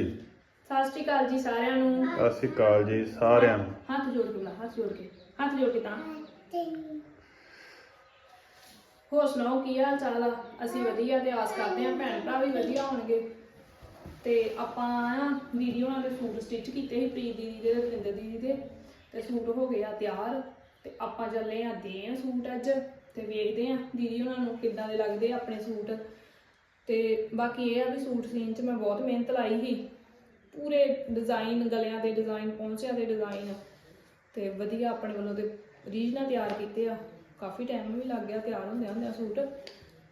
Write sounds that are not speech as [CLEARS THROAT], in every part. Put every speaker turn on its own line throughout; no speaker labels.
ਸਤਿ ਸ਼੍ਰੀ ਅਕਾਲ ਜੀ ਸਾਰਿਆਂ ਨੂੰ।
ਸਤਿ ਸ਼੍ਰੀ ਅਕਾਲ ਜੀ ਸਾਰਿਆਂ ਨੂੰ।
ਹੱਥ ਜੋੜ ਕੇ ਬੁਲਾ ਹੱਥ ਜੋੜ ਕੇ ਹੱਥ ਜੋੜ ਕੇ ਤਾਂ। ਹੋਰ ਸੁਣਾਓ ਕੀ ਹਾਲ ਚਾਲ ਆ? ਅਸੀਂ ਵਧੀਆ ਤੇ ਆਸ ਕਰਦੇ ਆਂ ਭੈਣ ਭਰਾ ਵੀ ਵਧੀਆ ਹੋਣਗੇ। ਤੇ ਆਪਾਂ ਨਾ ਵੀਡੀਓ ਨਾਲ ਦੇ ਸੂਟ ਸਟਿਚ ਕੀਤੇ ਸੀ ਪ੍ਰੀਤ ਦੀਦੀ ਦੇ ਤੇ ਰਵਿੰਦਰ ਦੀਦੀ ਦੇ। ਤੇ ਸੂਟ ਹੋ ਗਏ ਆ ਤਿਆਰ। ਤੇ ਆਪਾਂ ਚੱਲੇ ਆ ਦੇਣ ਸੂਟ ਅੱਜ। ਤੇ ਵੇਖਦੇ ਆ ਦੀਦੀ ਉਹਨਾਂ ਨੂੰ ਕਿੱਦਾਂ ਦੇ ਲੱਗਦੇ ਆ ਆਪਣੇ ਸੂਟ। ਤੇ ਬਾਕੀ ਇਹ ਆ ਵੀ ਸੂਟ ਸੀਨ 'ਚ ਮੈਂ ਬਹੁਤ ਮਿਹਨਤ ਲਾਈ ਸੀ। ਪੂਰੇ ਡਿਜ਼ਾਈਨ ਗਲਿਆਂ ਦੇ ਡਿਜ਼ਾਈਨ ਪਹੁੰਚਿਆਂ ਦੇ ਡਿਜ਼ਾਈਨ ਤੇ ਵਧੀਆ ਆਪਣੇ ਵੱਲੋਂ ਤੇ ਰੀਝ ਨਾਲ ਤਿਆਰ ਕੀਤੇ ਆ। ਕਾਫੀ ਟਾਈਮ ਵੀ ਲੱਗ ਗਿਆ ਤਿਆਰ ਹੁੰਦਿਆਂ ਹੁੰਦਿਆਂ ਸੂਟ।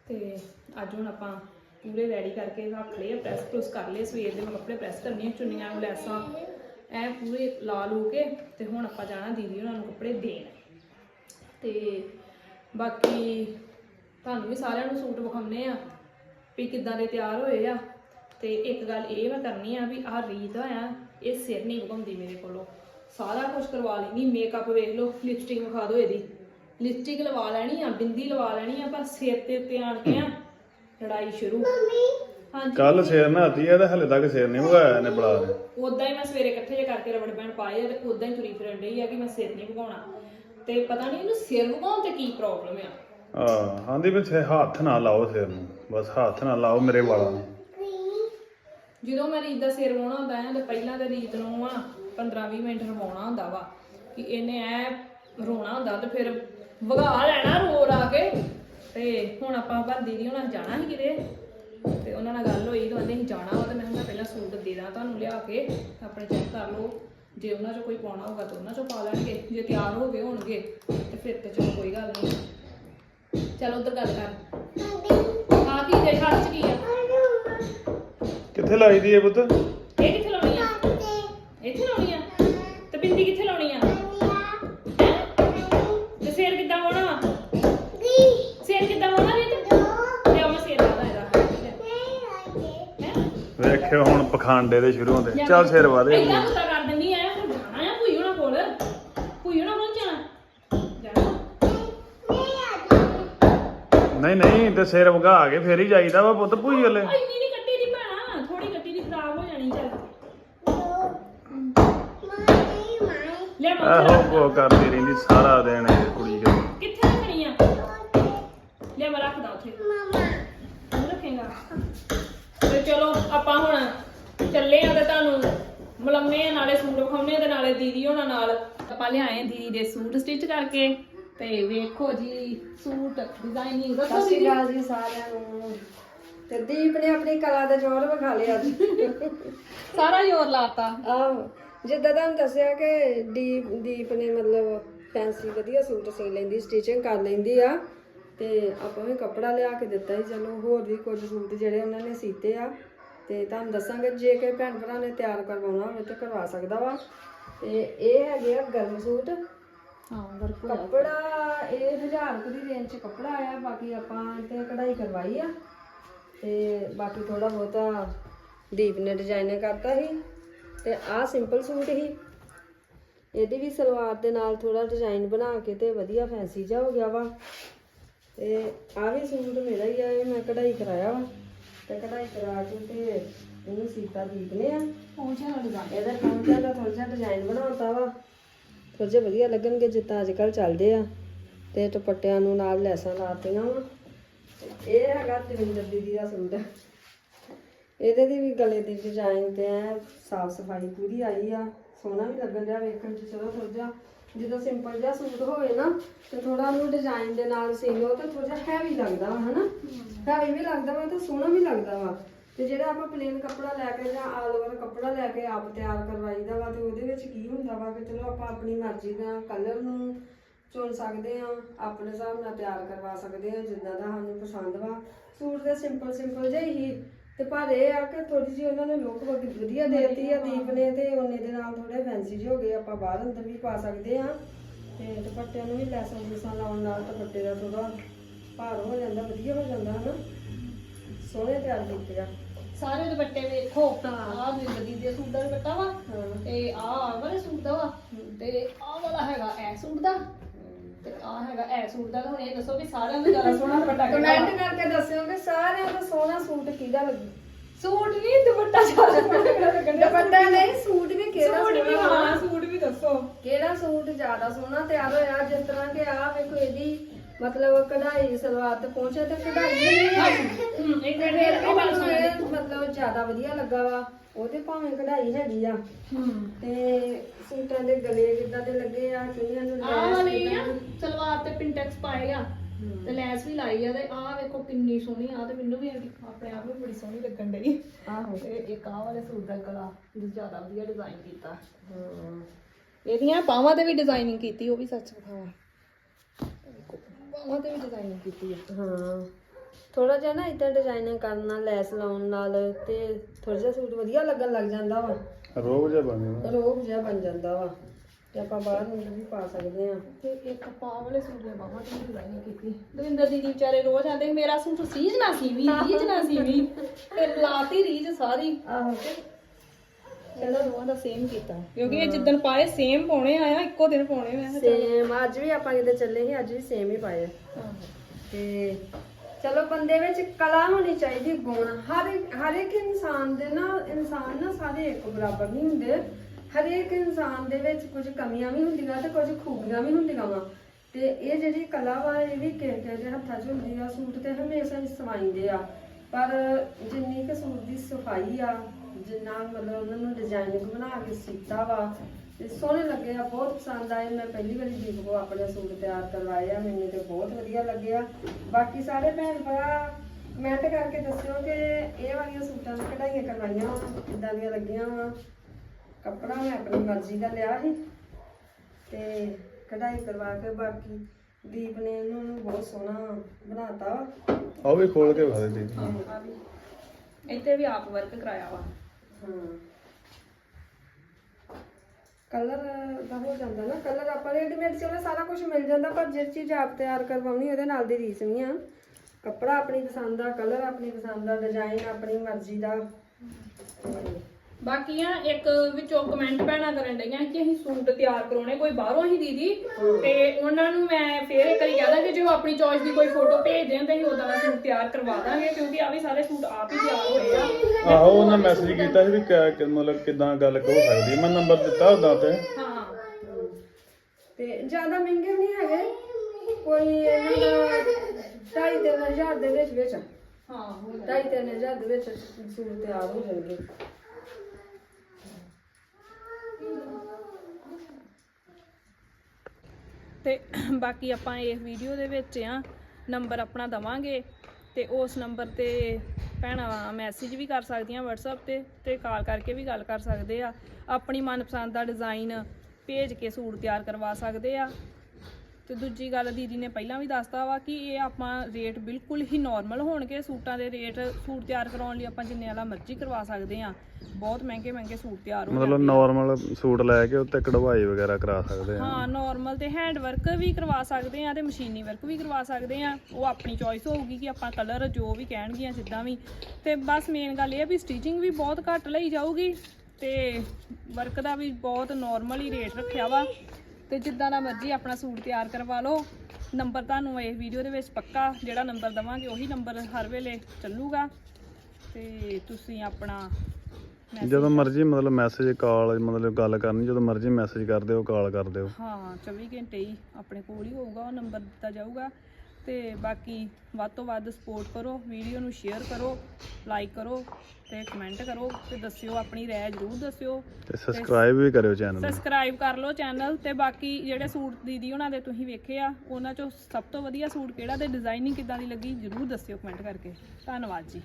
ਤੇ ਅੱਜ ਹੁਣ ਆਪਾਂ ਪੂਰੇ ਰੈਡੀ ਕਰਕੇ ਰੱਖ ਲਏ ਆ ਪ੍ਰੈਸ ਪ੍ਰੈਸ ਕਰ ਲਏ, ਸਵੇਰ ਦੇ ਮੈਂ ਕੱਪੜੇ ਪ੍ਰੈਸ ਕਰਨੀਆਂ ਚੁੰਨੀਆਂ ਨੂੰ ਲੈਸਾਂ, ਐ ਪੂਰੇ ਲਾ ਲੂ ਕੇ ਤੇ ਹੁਣ ਆਪਾਂ ਜਾਣਾ ਦੀਦੀ ਉਹਨਾਂ ਨੂੰ ਕੱਪੜੇ ਦੇਣ। ਤੇ ਬਾਕੀ ਤੁਹਾਨੂੰ ਵੀ ਸਾਰਿਆਂ ਨੂੰ ਸੂਟ ਵਿਖਾਉਣੇ ਆ। ਵੀ ਕਿੱਦਾਂ ਦੇ ਤਿਆਰ ਹੋਏ ਆ। ਤੇ ਇੱਕ ਗੱਲ ਇਹ ਮੈਂ ਕਰਨੀ ਆ ਵੀ ਆਹ ਰੀਤ ਆ ਇਹ ਸਿਰ ਨਹੀਂ ਘੁੰਮਦੀ ਮੇਰੇ ਕੋਲੋਂ। ਸਾਰਾ ਕੁਝ ਕਰਵਾ ਲੈਣੀ ਮੇਕਅਪ ਵੇਖ ਲਓ ਲਿਪਸਟਿਕ ਵਿਖਾ ਦਿਓ ਇਹਦੀ। ਲਿਪਸਟਿਕ ਲਵਾ ਲੈਣੀ ਆ ਬਿੰਦੀ ਲਵਾ ਲੈਣੀ ਆ ਪਰ ਸਿਰ ਤੇ ਆਣ ਕੇ ਆ ਲੜਾਈ ਸ਼ੁਰੂ। ਹਾਂਜੀ
ਕੱਲ ਸਿਰ ਨਹਾਤੀ ਆ ਤੇ ਹਲੇ ਤੱਕ ਸਿਰ ਨਹੀਂ ਵਗਾਇਆ ਇਹਨੇ ਬੜਾ। ਨੇ
ਉਦਾਂ ਹੀ ਮੈਂ ਸਵੇਰੇ ਇਕੱਠੇ ਜੇ ਕਰਕੇ ਰਬੜ ਬੈਂਡ ਪਾਏ ਆ ਤੇ ਉਦਾਂ ਹੀ ਤੁਰੀ ਫਿਰਨ ਡਈ ਆ ਕਿ ਮੈਂ ਸਿਰ ਨਹੀਂ ਭਗਾਉਣਾ। ਤੇ ਪਤਾ ਨਹੀਂ ਇਹਨੂੰ ਸਿਰ ਭਗਾਉਣ ਤੇ ਕੀ ਪ੍ਰੋਬਲਮ ਆ।
ਆ ਆਂਦੀ ਵੀ ਸਿਰ- ਹੱਥ ਨਾ ਲਾਓ ਸਿਰ ਨੂੰ। ਬਸ ਹੱਥ ਨਾ ਲਾਓ ਮੇਰੇ ਵਾਲਾਂ ਨੂੰ।
ਜਦੋਂ ਮੈਂ ਰੀਤ ਦਾ ਸਿਰ ਵਾਉਣਾ ਹੁੰਦਾ ਹੈ ਤੇ ਪਹਿਲਾਂ ਤਾਂ ਰੀਤ ਨੂੰ ਆ 15-20 ਮਿੰਟ ਰਵਾਉਣਾ ਹੁੰਦਾ ਵਾ ਕਿ ਇਹਨੇ ਐ ਰੋਣਾ ਹੁੰਦਾ ਤੇ ਫਿਰ ਵਗਾ ਲੈਣਾ ਰੋ ਰਾ ਕੇ। ਤੇ ਹੁਣ ਆਪਾਂ ਦੀਦੀ ਉਹਨਾਂ ਨੇ ਜਾਣਾ ਸੀ ਕਿਤੇ। ਤੇ ਉਹਨਾਂ ਨਾਲ ਗੱਲ ਹੋਈ ਤਾਂ ਅਸੀਂ ਜਾਣਾ ਵਾ ਤੇ ਮੈਂ ਕਿਹਾ ਪਹਿਲਾਂ ਸੂਟ ਦੇ ਦਾਂ ਤੁਹਾਨੂੰ ਲਿਆ ਕੇ ਆਪਣੇ ਚੈੱਕ ਕਰ ਲਓ। ਜੇ ਉਹਨਾਂ 'ਚੋਂ ਕੋਈ ਪਾਉਣਾ ਹੋਊਗਾ ਤਾਂ ਉਹਨਾਂ 'ਚੋਂ ਪਾ ਲੈਣਗੇ। ਜੇ ਤਿਆਰ ਹੋ ਗਏ ਹੋਣਗੇ ਤੇ ਫਿਰ ਤੇ ਚਲੋ ਕੋਈ ਗੱਲ ਨਹੀਂ। ਚਲ ਉਧਰ ਗੱਲ ਕਰ। ਕੀ ਦੇ ਹੱਥ 'ਚ ਕੀ ਆ?
ਕਿੱਥੇ ਲਾਈ ਦੀ ਇਹ ਪੁੱਤ?
ਇਹ ਕਿੱਥੇ ਲਾਉਣੀ ਆ? ਇੱਥੇ ਲਾਉਣੀ ਆ? ਤੇ ਬਿੰਦੀ ਕਿੱਥੇ ਲਾਉਣੀ ਆ? ਹੈਂ? ਤੇ ਸਿਰ ਕਿੱਦਾਂ ਹੋਣਾ ਵਾ? ਸਿਰ ਕਿੱਦਾਂ ਹੋਣਾ ਰੀਤ ਲਿਆ ਮੈਂ ਸਿਰ ਲਾਦਾ ਇਹਦਾ ਹੈ?
ਵੇਖਿਓ ਹੁਣ ਪਖਾਂਡੇ ਦੇ ਸ਼ੁਰੂ ਹੁੰਦੇ। ਚੱਲ ਸਿਰ ਵਾਦੇ
ਕਰ ਦਿੰਦੀ ਆ ਹੁਣ ਜਾਣਾ ਆ ਭੂਈ ਹੋਣਾ ਕੋਲ ਭੂਈ ਹੋਣਾ ਕੋਲ ਜਾਣਾ ਜਾਣਾ
ਨਹੀਂ ਨਹੀਂ ਤੇ ਸਿਰ ਵਗਾ ਕੇ ਫੇਰ ਹੀ ਜਾਈਦਾ ਵਾ ਪੁੱਤ ਭੂਈ ਵਾਲੇ।
ਆ ਇੰਨੀ ਨਹੀਂ ਕੱਟੀ ਦੀ ਭੈਣਾ ਥੋੜੀ ਕੱਟੀ ਦੀ ਖਰਾਬ ਹੋ ਜਾਣੀ ਚੱਲ। ਲਿਆ ਮੈਂ ਉੱਥੇ
ਆਹੋ ਕੋ ਕਰਦੀ ਰਹਿੰਦੀ ਸਾਰਾ ਦਿਨ ਇਹ ਕੁੜੀ ਦੇ।
ਕਿੱਥੇ ਰੱਖਣੀ ਆ? ਲਿਆ ਮੈਂ ਰੱਖਦਾ ਉੱਥੇ। ਤੂੰ ਰੱਖੇਗਾ? ਤੇ ਚਲੋ ਆਪਾਂ ਹੁਣ ਚੱਲੇ ਆ ਤੇ ਤੁਹਾਨੂੰ ਮਲੰਮੇ ਆ, ਨਾਲੇ ਸੂਟ ਵਿਖਾਉਣੇ ਆ ਤੇ ਨਾਲੇ ਦੀਦੀ ਹੋਣਾ ਨਾਲ। ਆਪਾਂ ਲਿਆਏ ਦੀਦੀ ਦੇ ਸੂਟ ਸਟਿਚ ਕਰਕੇ। ਤੇ ਵੇਖੋ ਜੀ ਸੂਟ ਡਿਜ਼ਾਈਨਿੰਗ
ਸਤਿ
ਦੱਸੋ
ਸ਼੍ਰੀ
ਦੀਦੀ
ਅਕਾਲ ਜੀ ਸਾਰਿਆਂ ਨੂੰ। ਤੇ ਦੀਪ ਨੇ ਆਪਣੀ ਕਲਾ ਦਾ ਜੋਰ ਵਿਖਾ ਲਿਆ ਅੱਜ
ਸਾਰਾ ਜ਼ੋਰ ਲਾਤਾ।
ਆਹੋ ਜਿੱਦਾਂ ਤੁਹਾਨੂੰ ਦੱਸਿਆ ਕਿ ਦੀਪ ਦੀਪ ਨੇ ਮਤਲਬ ਫੈਂਸੀ ਵਧੀਆ ਸੂਟ ਸੀ ਲੈਂਦੀ ਸਟਿਚਿੰਗ ਕਰ ਲੈਂਦੀ ਆ। ਤੇ ਆਪਾਂ ਵੀ ਕੱਪੜਾ ਲਿਆ ਕੇ ਦਿੱਤਾ ਸੀ ਚਲੋ ਹੋਰ ਵੀ ਕੁਝ ਸੂਟ ਜਿਹੜੇ ਉਹਨਾਂ ਨੇ ਸੀਤੇ ਆ। ਤੇ ਤੁਹਾਨੂੰ ਦੱਸਾਂਗੇ ਜੇ ਕਿ ਭੈਣ ਭਰਾ ਨੇ ਤਿਆਰ ਕਰਵਾਉਣਾ ਹੋਵੇ ਤਾਂ ਕਰਵਾ ਸਕਦਾ ਵਾ। ਤੇ ਇਹ ਹੈਗੇ ਆ ਗਰਮ ਸੂਟ।
ਹਾਂ ਵਰਕ
ਕੱਪੜਾ ਇਹ 1000 ਰੁਪਏ ਦੀ ਰੇਂਜ 'ਚ ਕੱਪੜਾ ਆਇਆ ਬਾਕੀ ਆਪਾਂ ਤੇ ਕਢਾਈ ਕਰਵਾਈ ਆ। ਤੇ ਬਾਕੀ ਥੋੜਾ ਬਹੁਤਾ ਦੀਪ ਨੇ ਡਿਜ਼ਾਈਨ ਕਰਤਾ ਸੀ ਤੇ ਆਹ ਸਿੰਪਲ ਸੂਟ ਸੀ। ਇਹਦੀ ਵੀ ਸਲਵਾਰ ਦੇ ਨਾਲ ਥੋੜਾ ਡਿਜ਼ਾਈਨ ਬਣਾ ਕੇ ਤੇ ਵਧੀਆ ਫੈਂਸੀ ਜਿਹਾ ਹੋ ਗਿਆ ਵਾ। ਤੇ ਆਹ ਵੀ ਸੂਟ ਮੇਰਾ ਹੀ ਆ ਇਹ ਮੈਂ ਕਢਾਈ ਕਰਾਇਆ ਵਾ। ਤੇ ਕਢਾਈ ਕਰਾ ਕੇ ਤੇ ਇਹਨੂੰ ਸੀਤਾ ਦੀਪ ਨੇ ਆ।
ਨਾ ਡਿਜ਼ਾਈਨ
ਇਹਦਾ ਪਹੁੰਚਿਆ ਦਾ ਥੋੜਾ ਜਿਹਾ ਡਿਜ਼ਾਈਨ ਬਣਾਉਤਾ ਵਾ। ਜਿਹੇ ਵਧੀਆ ਲੱਗਣਗੇ ਜਿੱਦਾਂ ਅੱਜ ਕੱਲ ਚੱਲਦੇ ਆ। ਤੇ ਦੁਪੱਟਿਆਂ ਨੂੰ ਨਾਲ ਲੈਸਾਂ ਲਾਤੀਆਂ ਵਾ। ਇਹ ਹੈਗਾ ਤਵਿੰਦਰ ਦੀਦੀ ਦਾ ਸੂਟ। ਇਹਦੇ ਦੀ ਵੀ ਗਲੇ ਦੀ ਡਿਜ਼ਾਈਨ ਤੇ ਐ ਸਾਫ਼ ਸਫ਼ਾਈ ਪੂਰੀ ਆਈ ਆ। ਸੋਹਣਾ ਵੀ ਲੱਗਣ ਡਿਆ ਵੇਖਣ ਚ ਚਲੋ ਥੋੜਾ ਜਦੋਂ ਸਿੰਪਲ ਜਿਹਾ ਸੂਟ ਹੋਵੇ ਨਾ ਤੇ ਥੋੜਾ ਉਹਨੂੰ ਡਿਜ਼ਾਈਨ ਦੇ ਨਾਲ ਸੀ ਲਓ ਤੇ ਥੋੜਾ ਹੈਵੀ ਲੱਗਦਾ ਵਾ ਹਨਾ? ਹੈਵੀ ਵੀ ਲੱਗਦਾ ਵਾ ਤੇ ਸੋਹਣਾ ਵੀ ਲੱਗਦਾ ਵਾ। ਤੇ ਜਿਹੜਾ ਆਪਾਂ ਪਲੇਨ ਕੱਪੜਾ ਲੈ ਕੇ ਜਾਂ ਆਲ ਓਵਰ ਕੱਪੜਾ ਲੈ ਕੇ ਆਪ ਤਿਆਰ ਕਰਵਾਈਦਾ ਵਾ ਤੇ ਉਹਦੇ ਵਿੱਚ ਕੀ ਹੁੰਦਾ ਵਾ ਕਿ ਚਲੋ ਆਪਾਂ ਆਪਣੀ ਮਰਜ਼ੀ ਦਾ ਕਲਰ ਨੂੰ ਚੁਣ ਸਕਦੇ ਆ ਆਪਣੇ ਹਿਸਾਬ ਨਾਲ ਤਿਆਰ ਕਰਵਾ ਸਕਦੇ ਆ ਜਿੱਦਾਂ ਦਾ ਸਾਨੂੰ ਪਸੰਦ ਵਾ। ਸੂਟ ਦੇ ਸਿੰਪਲ ਸਿੰਪਲ ਜਿਹੇ ਹੀ, ਤੇ ਪਰ ਇਹ ਆ ਕਿ ਥੋੜੀ ਜਿਹੀ ਉਹਨਾਂ ਨੇ ਲੁੱਕ ਵਧੀਆ ਦੇਤੀ ਆ, ਦੀਪ ਨੇ ਤੇ ਉਹਨੇ ਦੇ ਨਾਲ ਥੋੜੇ ਫੈਂਸੀ ਜਿਹੇ ਹੋ ਗਏ, ਆਪਾਂ ਬਾਹਰ ਅੰਦਰ ਵੀ ਪਾ ਸਕਦੇ ਆ ਤੇ ਦੁਪੱਟਿਆਂ ਨੂੰ ਵੀ ਲੈਸਾਂ ਲੂਸਾਂ ਲਾਉਣ ਨਾਲ ਦੁਪੱਟੇ ਦਾ ਥੋੜਾ ਭਾਰ ਹੋ ਜਾਂਦਾ, ਵਧੀਆ ਹੋ ਜਾਂਦਾ ਹਨਾ। ਸੋਹਣੇ ਤਿਆਰ ਕੀਤੇ ਆ।
ਸਾਰੇ ਦੁਪੱਟੇ ਵੇਖੋ। ਆਹ ਬਿੰਦੀ ਦੇ ਸੂਟ ਦਾ ਦੁਪੱਟਾ ਵਾ ਤੇ ਆਹ ਵਾਲੇ ਸੂਟ ਦਾ ਵਾ ਤੇ ਆਹ ਵਾਲਾ ਹੈਗਾ ਐ ਸੂਟ ਦਾ। ਤੇ ਆਹ ਹੈਗਾ ਐ ਸੂਟ ਦਾ। ਤਾਂ ਹੁਣ ਇਹ ਦੱਸੋ ਵੀ ਸਾਰਿਆਂ ਨੂੰ ਜ਼ਿਆਦਾ ਸੋਹਣਾ ਦੁਪੱਟਾ ਕਿਹੜਾ
ਕਮੈਂਟ
ਵਾ?
ਕਰਕੇ ਦੱਸਿਓ ਕਿ ਸਾਰਿਆਂ ਤੋਂ ਸੋਹਣਾ ਸੂਟ ਕਿਹਦਾ ਲੱਗੂ?
ਸੂਟ ਨਹੀਂ ਦੁਪੱਟਾ ਜ਼ਿਆਦਾ ਸੋਹਣਾ ਲੱਗਣ ਡਿਆ।
ਦੁਪੱਟਾ ਨਹੀਂ ਸੂਟ ਵੀ ਕਿਹੜਾ
ਸੂਟ ਵੀ
ਸੋਹਣਾ
ਹਾਂ ਸੂਟ ਵੀ ਦੱਸੋ।
ਕਿਹੜਾ ਸੂਟ ਜ਼ਿਆਦਾ ਸੋਹਣਾ ਤਿਆਰ ਹੋਇਆ? ਜਿਸ ਤਰ੍ਹਾਂ ਕਿ ਆ ਵੇਖੋ ਇਹਦੀ ਮਤਲਬ ਕਢਾਈ ਸਲਵਾਰ ਤੇ ਪਹੁੰਚੇ ਤੇ ਕਢਾਈ ਨਹੀਂ ਹੈ
ਹੂੰ ਇੱਕ
ਤੇ
ਮਿੰਟ
ਫਿਰ
ਉਹ
ਵੀ
ਗੱਲ
ਮੈਨੂੰ
ਸੁਣ
ਇਹ ਮਤਲਬ ਜ਼ਿਆਦਾ ਵਧੀਆ ਲੱਗਾ ਵਾ। ਉਹਦੇ ਭਾਵੇਂ ਕਢਾਈ ਹੈਗੀ ਆ।
ਹੂੰ।
ਤੇ ਸੂਟਾਂ ਦੇ ਗਲੇ ਕਿੱਦਾਂ ਦੇ ਲੱਗੇ ਆ ਕਈਆਂ ਨੂੰ
ਆਹ ਵਾਲੀ ਆ ਸਲਵਾਰ ਤੇ ਪਿੰਟੈਕਸ ਪਾਏ ਆ। ਤੇ ਲੈਸ ਵੀ ਲਾਈ ਆ ਤੇ ਆਹ ਵੇਖੋ ਕਿੰਨੀ ਸੋਹਣੀ ਆ ਤੇ ਮੈਨੂੰ ਵੀ ਆਪਣੇ ਆਪ ਨੂੰ ਬੜੀ ਸੋਹਣੀ ਲੱਗਣ ਡਈ।
ਆਹੋ।
ਤੇ ਇੱਕ ਆਹ ਵਾਲੇ ਸੂਟ ਦਾ ਗਲਾ ਜ਼ਿਆਦਾ ਵਧੀਆ ਡਿਜ਼ਾਈਨ ਕੀਤਾ।
ਹਾਂ।
ਇਹਦੀਆਂ ਬਾਹਾਂ ਤੇ ਵੀ ਡਿਜ਼ਾਈਨਿੰਗ ਕੀਤੀ ਉਹ ਵੀ ਸੱਚ। ਵਿਖਾਵਾ ਬਾਹਾਂ ਤੇ ਵੀ ਡਿਜ਼ਾਈਨਿੰਗ ਕੀਤੀ ਆ।
ਹਾਂ। ਥੋੜਾ ਜਿਹਾ ਨਾ ਇਦਾਂ ਡਿਜ਼ਾਈਨਿੰਗ ਕਰਨ ਨਾਲ ਲੈਸ ਲਾਉਣ ਨਾਲ ਤੇ ਥੋੜਾ ਜਿਹਾ ਸੂਟ ਵਧੀਆ ਲੱਗਣ ਲੱਗ ਜਾਂਦਾ ਵਾ।
ਰੋਬ ਜਿਹਾ ਬਣ ਜਾਂਦਾ।
ਰੋਬ ਜਿਹਾ ਬਣ ਜਾਂਦਾ ਵਾ ਤੇ ਆਪਾਂ ਬਾਹਰ ਨੂੰ ਵੀ ਪਾ ਸਕਦੇ ਆ
ਤੇ ਇੱਕ ਆਪਾਂ ਵਾਲੇ ਸੂਟ ਦੇ ਬਾਹਾਂ ਤੇ ਵੀ ਡਿਜ਼ਾਈਨਿੰਗ ਕੀਤੀ। ਦਵਿੰਦਰ ਦੀਦੀ ਵਿਚਾਰੇ ਰੋਜ਼ ਆਂਦੇ ਮੇਰਾ ਸੂਟ ਸੀਜ ਨਾ ਸੀਵੀ ਰੀਜ ਨਾ ਸੀਵੀ। ਤੇ ਲਾਤੀ ਰੀਜ ਸਾਰੀ।
ਆਹੋ।
ਚਲੋ ਦੋਵਾਂ ਦਾ ਸੇਮ ਕੀਤਾ। ਕਿਉਂਕਿ ਇਹ ਜਿੱਦਣ ਪਾਏ ਸੇਮ ਪਾਉਣੇ ਆਇਆ ਇੱਕੋ ਦਿਨ ਪਾਉਣੇ ਮੈਂ
ਸੇਮ ਅੱਜ ਵੀ ਆਪਾਂ ਕਿਤੇ ਚੱਲੇ ਸੀ ਅੱਜ ਵੀ ਸੇਮ ਹੀ ਪਾਏ। ਤੇ ਚਲੋ ਬੰਦੇ ਵਿੱਚ ਕਲਾ ਹੋਣੀ ਚਾਹੀਦੀ, ਗੁਣ। ਹਰ ਹਰ ਇੱਕ ਇਨਸਾਨ ਦੇ ਨਾ, ਇਨਸਾਨ ਨਾ ਸਾਰੇ ਇੱਕ ਬਰਾਬਰ ਨਹੀਂ ਹੁੰਦੇ। ਹਰੇਕ ਇਨਸਾਨ ਦੇ ਵਿੱਚ ਕੁਝ ਕਮੀਆਂ ਵੀ ਹੁੰਦੀਆਂ ਤੇ ਕੁਝ ਖੂਬੀਆਂ ਵੀ ਹੁੰਦੀਆਂ ਵਾ। ਤੇ ਇਹ ਜਿਹੜੀ ਕਲਾ ਵਾ, ਇਹ ਵੀ ਕਿਸੇ ਕਿਸੇ ਦੇ ਹੱਥਾਂ 'ਚ ਹੁੰਦੀ ਆ, ਸੂਟ ਤੇ ਹਮੇਸ਼ਾ ਹੀ ਸਵਾਈਂਦੇ ਆ। ਪਰ ਜਿੰਨੀ ਕਿ ਸੂਟ ਦੀ ਸਫ਼ਾਈ ਆ, ਜਿੰਨਾ ਮਤਲਬ ਉਹਨਾਂ ਨੂੰ ਡਿਜ਼ਾਈਨਿੰਗ ਬਣਾ ਕੇ ਸੀਤਾ ਵਾ ਤੇ ਸੋਹਣੇ ਲੱਗੇ ਆ ਬਹੁਤ ਪਸੰਦ ਆਏ। ਮੈਂ ਪਹਿਲੀ ਵਾਰੀ ਦੀਪ ਕੋ ਆਪਣੇ ਸੂਟ ਤਿਆਰ ਕਰਵਾਏ ਆ ਮੈਨੂੰ ਤੇ ਬਹੁਤ ਵਧੀਆ ਲੱਗੇ ਆ ਬਾਕੀ ਸਾਰੇ ਭੈਣ ਭਰਾ ਕਮੈਂਟ ਕਰਕੇ ਦੱਸਿਓ ਕਿ ਇਹ ਵਾਲੀਆਂ ਸੂਟਾਂ ਦੀ ਕਢਾਈਆਂ ਕਰਵਾਈਆਂ ਕਿੱਦਾਂ ਦੀਆਂ ਲੱਗੀਆਂ ਵਾ। ਕੱਪੜਾ ਮੈਂ ਆਪਣੀ ਮਰਜ਼ੀ ਦਾ ਲਿਆ ਸੀ ਤੇ ਕਢਾਈ ਕਰਵਾ ਕੇ ਬਾਕੀ ਦੀਪ ਨੇ ਇਹਨੂੰ ਬਹੁਤ ਸੋਹਣਾ ਬਣਾਤਾ ਵਾ।
ਆਹ ਵੀ ਖੋਲ ਕੇ ਵਿਖਾ ਦੇ ਦੀਦੀ
ਇੱਥੇ ਵੀ ਆਪ ਵਰਕ ਕਰਾਇਆ ਵਾ।
ਹਾਂ। ਕਲਰ ਦਾ ਹੋ ਜਾਂਦਾ ਨਾ, ਕਲਰ ਆਪਾਂ ਰੈਡੀਮੇਡ ਚਲੋ ਸਾਰਾ ਕੁਝ ਮਿਲ ਜਾਂਦਾ, ਪਰ ਜਿਹੜੀ ਚੀਜ਼ ਆਪ ਤਿਆਰ ਕਰਵਾਉਣੀ, ਉਹਦੇ ਨਾਲ ਦੀ ਰੀਸ ਨਹੀਂ ਆ। ਕੱਪੜਾ ਆਪਣੀ ਪਸੰਦ ਦਾ ਕਲਰ ਆਪਣੀ ਪਸੰਦ ਦਾ ਡਿਜ਼ਾਈਨ ਆਪਣੀ ਮਰਜ਼ੀ ਦਾ।
ਬਾਕੀ ਆ ਇੱਕ ਵਿੱਚੋਂ ਕਮੈਂਟ ਪੈਣਾ ਕਰਨ ਡਈਆਂ ਕਿ ਅਸੀਂ ਸੂਟ ਤਿਆਰ ਕਰਾਉਣੇ ਕੋਈ ਬਾਹਰੋਂ ਹੀ ਦੀਦੀ। ਤੇ ਉਹਨਾਂ ਨੂੰ ਮੈਂ ਫੇਰ ਇੱਕ ਵਾਰੀ ਕਹਿ ਦਾਂਗੇ ਜੇ ਉਹ ਆਪਣੀ ਚੋਇਸ ਦੀ ਕੋਈ ਫੋਟੋ ਭੇਜ ਦੇਣ ਤੇ ਅਸੀਂ ਉਦਾਂ ਦਾ ਸੂਟ ਤਿਆਰ ਕਰਵਾ ਦਾਂਗੇ ਕਿਉਂਕਿ ਆ ਵੀ ਸਾਰੇ ਸੂਟ ਆਪ ਹੀ ਤਿਆਰ ਹੋਏ ਆ।
ਆਹੋ ਉਹਨਾਂ ਮੈਸੇਜ ਕੀਤਾ ਸੀ ਵੀ ਕਿਆ- ਕਿ ਮਤਲਬ ਕਿਦਾਂ ਗੱਲ ਹੋ ਸਕਦੀ ਹੈ ਮੈਂ ਨੰਬਰ ਦਿੱਤਾ ਉਦਾਂ ਤੇ।
ਹਾਂ।
ਤੇ ਜ਼ਿਆਦਾ ਮਹਿੰਗੇ ਵੀ ਨਹੀਂ ਹੈਗੇ। ਕੋਈ ਇਹਨਾਂ ਦਾ ਢਾਈ ਤਿੰਨ ਹਜ਼ਾਰ ਦੇ ਵਿੱਚ ਵਿੱਚ।
ਹਾਂ।
ਢਾਈ ਤਿੰਨ ਹਜ਼ਾਰ ਦੇ ਵਿੱਚ ਸੂਟ ਤਿਆਰ ਹੋ ਜਾਣਗੇ।
ਤੇ [CLEARS THROAT] ਬਾਕੀ ਆਪਾਂ ਇਸ ਵੀਡੀਓ ਦੇ ਵਿੱਚ ਆ ਨੰਬਰ ਆਪਣਾ ਦਵਾਂਗੇ ਤੇ ਉਸ ਨੰਬਰ ਤੇ ਭੈਣਾਂ ਮੈਸੇਜ ਵੀ ਕਰ ਸਕਦੀਆਂ WhatsApp ਤੇ ਤੇ ਕਾਲ ਕਰਕੇ ਵੀ ਗੱਲ ਕਰ ਸਕਦੇ ਆ। ਆਪਣੀ ਮਨਪਸੰਦ ਦਾ ਡਿਜ਼ਾਈਨ ਭੇਜ ਕੇ ਸੂਟ ਤਿਆਰ ਕਰਵਾ ਸਕਦੇ ਆ। ਤੇ ਦੂਜੀ ਗੱਲ ਦੀਦੀ ਨੇ ਪਹਿਲਾਂ ਵੀ ਦੱਸਤਾ ਵਾ ਕਿ ਇਹ ਆਪਾਂ ਰੇਟ ਬਿਲਕੁਲ ਹੀ ਨਾਰਮਲ ਹੋਣਗੇ ਸੂਟਾਂ ਦੇ ਰੇਟ ਸੂਟ ਤਿਆਰ ਕਰਾਉਣ ਲਈ ਆਪਾਂ ਜਿੰਨੇ ਵਾਲਾ ਮਰਜ਼ੀ ਕਰਵਾ ਸਕਦੇ ਆ ਬਹੁਤ ਮਹਿੰਗੇ ਮਹਿੰਗੇ ਸੂਟ ਤਿਆਰ ਹੋ
ਮਤਲਬ ਨਾਰਮਲ ਸੂਟ ਲੈ ਕੇ ਉੱਤੇ ਕਢਵਾਈ ਵਗੈਰਾ ਕਰਾ ਸਕਦੇ ਆ
ਹਾਂ ਨਾਰਮਲ ਤੇ ਹੈਂਡ ਵਰਕ ਵੀ ਕਰਵਾ ਸਕਦੇ ਆ ਤੇ ਮਸ਼ੀਨੀ ਵਰਕ ਵੀ ਕਰਵਾ ਸਕਦੇ ਆ ਉਹ ਆਪਣੀ ਚੋਇਸ ਹੋਊਗੀ ਕਿ ਆਪਾਂ ਕਲਰ ਜੋ ਵੀ ਕਹਿਣਗੀਆਂ ਜਿੱਦਾਂ ਵੀ। ਤੇ ਬਸ ਮੇਨ ਗੱਲ ਇਹ ਆ ਵੀ ਸਟਿਚਿੰਗ ਵੀ ਬਹੁਤ ਘੱਟ ਲਈ ਜਾਊਗੀ ਤੇ ਵਰਕ ਦਾ ਵੀ ਬਹੁਤ ਨਾਰਮਲ ਹੀ ਰੇਟ ਰੱਖਿਆ ਵਾ। ਤੇ ਜਿੱਦਾਂ ਦਾ ਮਰਜ਼ੀ ਆਪਣਾ ਸੂਟ ਤਿਆਰ ਕਰਵਾ ਲਓ। ਨੰਬਰ ਤੁਹਾਨੂੰ ਇਸ ਵੀਡੀਓ ਦੇ ਵਿੱਚ ਪੱਕਾ ਜਿਹੜਾ ਨੰਬਰ ਦਵਾਂਗੇ ਉਹੀ ਨੰਬਰ ਹਰ ਵੇਲੇ ਚੱਲੂਗਾ। ਤੇ ਤੁਸੀਂ ਆਪਣਾ message
ਜਦੋਂ ਮਰਜ਼ੀ ਮਤਲਬ ਮੈਸੇਜ ਕਾਲ ਮਤਲਬ ਗੱਲ ਕਰਨੀ ਜਦੋਂ ਮਰਜ਼ੀ ਮੈਸੇਜ ਕਰ ਦਿਓ ਕਾਲ ਕਰ ਦਿਓ
ਹਾਂ 24 ਘੰਟੇ ਹੀ ਆਪਣੇ ਕੋਲ ਹੀ ਹੋਊਗਾ ਉਹ ਨੰਬਰ ਦਿੱਤਾ ਜਾਊਗਾ। ਤੇ ਬਾਕੀ ਵੱਧ ਤੋਂ ਵੱਧ ਸਪੋਰਟ ਕਰੋ ਵੀਡੀਓ ਨੂੰ ਸ਼ੇਅਰ ਕਰੋ ਲਾਈਕ ਕਰੋ ਤੇ ਕਮੈਂਟ ਕਰੋ ਤੇ ਦੱਸਿਓ ਆਪਣੀ ਰਾਏ ਜ਼ਰੂਰ ਦੱਸਿਓ।
ਤੇ ਸਬਸਕ੍ਰਾਈਬ ਵੀ ਕਰਿਓ ਚੈਨਲ ਨੂੰ।
ਸਬਸਕ੍ਰਾਈਬ ਕਰ ਲਓ ਚੈਨਲ ਤੇ ਬਾਕੀ ਜਿਹੜੇ ਸੂਟ ਦੀਦੀ ਉਹਨਾਂ ਦੇ ਤੁਸੀਂ ਵੇਖੇ ਆ ਉਹਨਾਂ ਚੋਂ ਸਭ ਤੋਂ ਵਧੀਆ ਸੂਟ ਕਿਹੜਾ ਤੇ ਡਿਜ਼ਾਈਨਿੰਗ ਕਿੱਦਾਂ ਦੀ ਲੱਗੀ ਜ਼ਰੂਰ ਦੱਸਿਓ ਕਮੈਂਟ ਕਰਕੇ। ਧੰਨਵਾਦ ਜੀ।